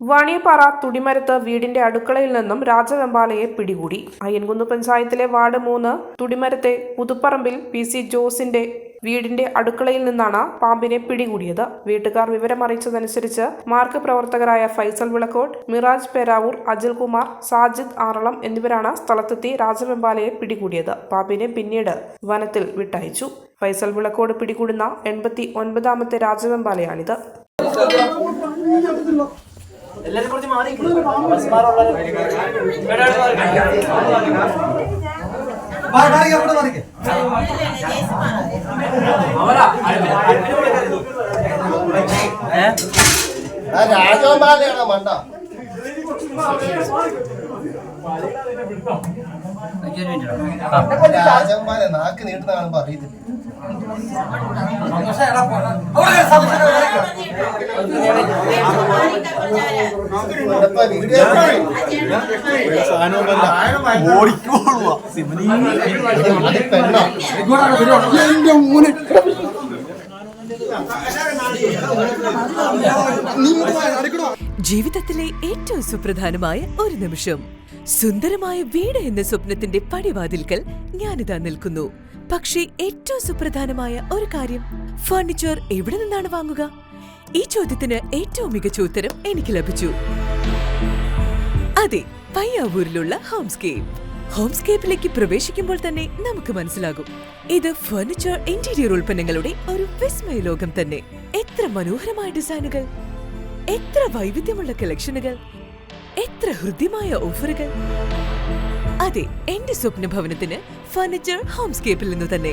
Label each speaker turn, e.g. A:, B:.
A: വാണിയപ്പാറ തുടിമരത്ത് വീടിന്റെ അടുക്കളയിൽ നിന്നും രാജവെമ്പാലയെ പിടികൂടി. അയ്യൻകുന്ന് പഞ്ചായത്തിലെ വാർഡ് മൂന്ന് തുടിമരത്തെ പുതുപ്പറമ്പിൽ പി സി ജോസിന്റെ വീടിന്റെ അടുക്കളയിൽ നിന്നാണ് പാമ്പിനെ പിടികൂടിയത്. വീട്ടുകാർ വിവരമറിയിച്ചതനുസരിച്ച് മാർക്ക് പ്രവർത്തകരായ ഫൈസൽ വിളക്കോട്ട് മിറാജ് പേരാവൂർ അജിൽകുമാർ സാജിദ് ആറളം എന്നിവരാണ് സ്ഥലത്തെത്തി രാജവെമ്പാലയെ പിടികൂടിയത്. പാമ്പിനെ പിന്നീട് വനത്തിൽ വിട്ടയച്ചു. ഫൈസൽ വിളക്കോട് പിടികൂടുന്ന എൺപത്തി ഒൻപതാമത്തെ രാജവെമ്പാലയാണിത്.
B: രാജവന്മാരെയാണോ മണ്ട രാജവന്മാരെ നാക്ക് നീട്ടുന്ന കാണുമ്പോ അറിയത്തില്ല.
C: ജീവിതത്തിലെ ഏറ്റവും സുപ്രധാനമായ ഒരു നിമിഷം. സുന്ദരമായ വീട് എന്ന സ്വപ്നത്തിന്റെ പടിവാതിൽക്കൽ ഞാനിതാ നിൽക്കുന്നു. പക്ഷേ ഏറ്റവും സുപ്രധാനമായ ഒരു കാര്യം ഫർണിച്ചർ എവിടെ നിന്നാണ് വാങ്ങുക? ഈ ചോദ്യത്തിന് ഏറ്റവും മികച്ച ഉത്തരം എനിക്ക് ലഭിച്ചു. അതെ പയ്യാവൂരിലുള്ള ഹോംസ്കേപ്പ്. ഹോംസ്കേപ്പിലേക്ക് പ്രവേശിക്കുമ്പോൾ തന്നെ നമുക്ക് മനസ്സിലാകും. ഇത് ഫർണിച്ചർ ഇന്റീരിയർ ഉൽപ്പന്നങ്ങളുടെ ഒരു വിസ്മയ ലോകം തന്നെ. എത്ര മനോഹരമായ ഡിസൈനുകൾ. എത്ര വൈവിധ്യമുള്ള കളക്ഷനുകൾ. എത്ര ഹൃദ്യമായ ഓഫറുകൾ. അതെ എന്റെ സ്വപ്ന ഭവനത്തിന് ഫർണിച്ചർ ഹോംസ്കേപ്പിൽ നിന്ന് തന്നെ.